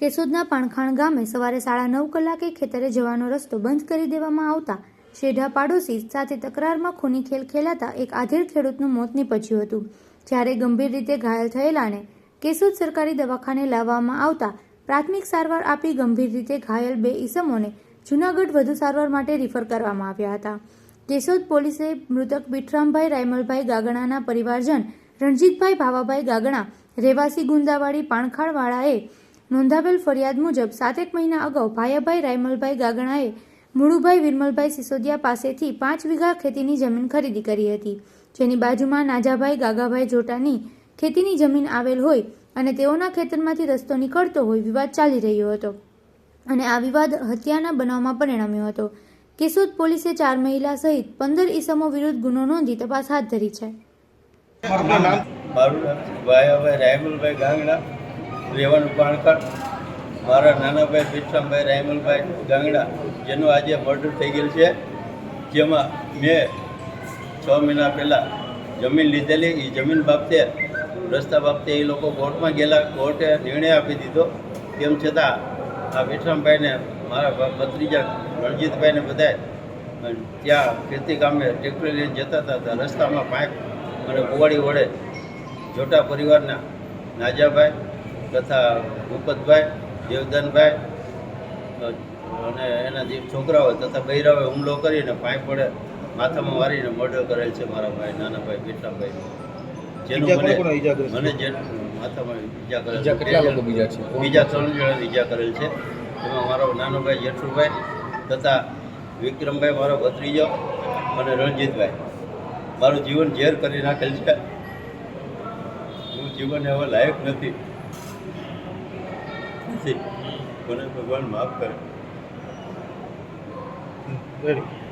કેશોદના પાણખાણ ગામે સવારે સાડા નવ કલાકે ખેતરે જવાનો રસ્તો બંધ કરી દેવામાં આવતા શેઢા પાડોશી સાથે તકરારમાં ખૂની ખેલ ખેલાતા એક આધેડ ખેડૂતનું મોત નીપજ્યું હતું. જ્યારે ગંભીર રીતે ઘાયલ થયેલાને કેશોદ સરકારી દવાખાને લાવવામાં આવતા પ્રાથમિક સારવાર આપી ગંભીર રીતે ઘાયલ બે ઈસમોને જૂનાગઢ વધુ સારવાર માટે રિફર કરવામાં આવ્યા હતા. કેશોદ પોલીસે મૃતક બિઠરામભાઈ રાયમલભાઈ ગાગણાના પરિવારજન રણજીતભાઈ ભાવાભાઈ ગાગણા, રહેવાસી ગુંદાવાડી પાણખાળવાળાએ નોંધાવેલ ફરિયાદ મુજબ સાતેક મહિના અગાઉ ભાયાભાઈ રાયમલભાઈ ગાગણાએ, મુળુભાઈ વિરમલભાઈ સિસોદિયા પાસેથી પાંચ વીઘા ખેતીની જમીન ખરીદી કરી હતી. જેની બાજુમાં નાજાભાઈ ગાગાભાઈ જોટાની ખેતીની જમીન આવેલ હોય અને તેઓના ખેતરમાંથી રસ્તો નીકળતો હોય વિવાદ ચાલી રહ્યો હતો. અને આ વિવાદ હત્યાના બનાવમાં પરિણમ્યો હતો. કેશોદ પોલીસે ચાર મહિલા સહિત પંદર ઈસમો વિરુદ્ધ ગુનો નોંધી તપાસ હાથ ધરી છે. મારું નામ ભાઈ ગાંગડા રહેવાનું પાણકાડ મારા નાનાભાઈ ભાઈ વિક્રમભાઈ રાયમલભાઈ ગાંગડા, જેનું આજે મર્ડર થઈ ગયેલ છે, જેમાં મેં છ મહિના પહેલાં જમીન લીધેલી એ જમીન બાબતે, રસ્તા બાબતે એ લોકો કોર્ટમાં ગયેલા, કોર્ટે નિર્ણય આપી દીધો. તેમ છતાં, આ વિશ્રામભાઈને મારા ભત્રીજા રણજીતભાઈને બધાય ત્યાં ખેતી કામે ટ્રેક્ટર લઈને જતા હતા રસ્તામાં પાઇપ અને કુવાડી વડે જોટા પરિવારના નાજાભાઈ તથા ભૂપતભાઈ દેવદાનભાઈ અને એના જે છોકરાઓ તથા બૈરાઓએ હુમલો કરીને પાઇપ પડે માથામાં મારીને મર્ડર કરેલ છે મારા ભાઈ નાના ભાઈ બેટાભાઈ જેનું મને જે માથામાં ઈજા કરેલ બીજા છે. કેટલા લોકો બીજા છે? બીજા ત્રણ જણાને ઈજા કરેલ છે. એમાં મારો નાનો ભાઈ જેઠુભાઈ તથા વિક્રમભાઈ મારો ભત્રીજો અને રણજીતભાઈ. મારું જીવન ઝેર કરી નાખેલ છે. હું જીવન હવે લાયક નથી. નથી મને ભગવાન માફ કરે.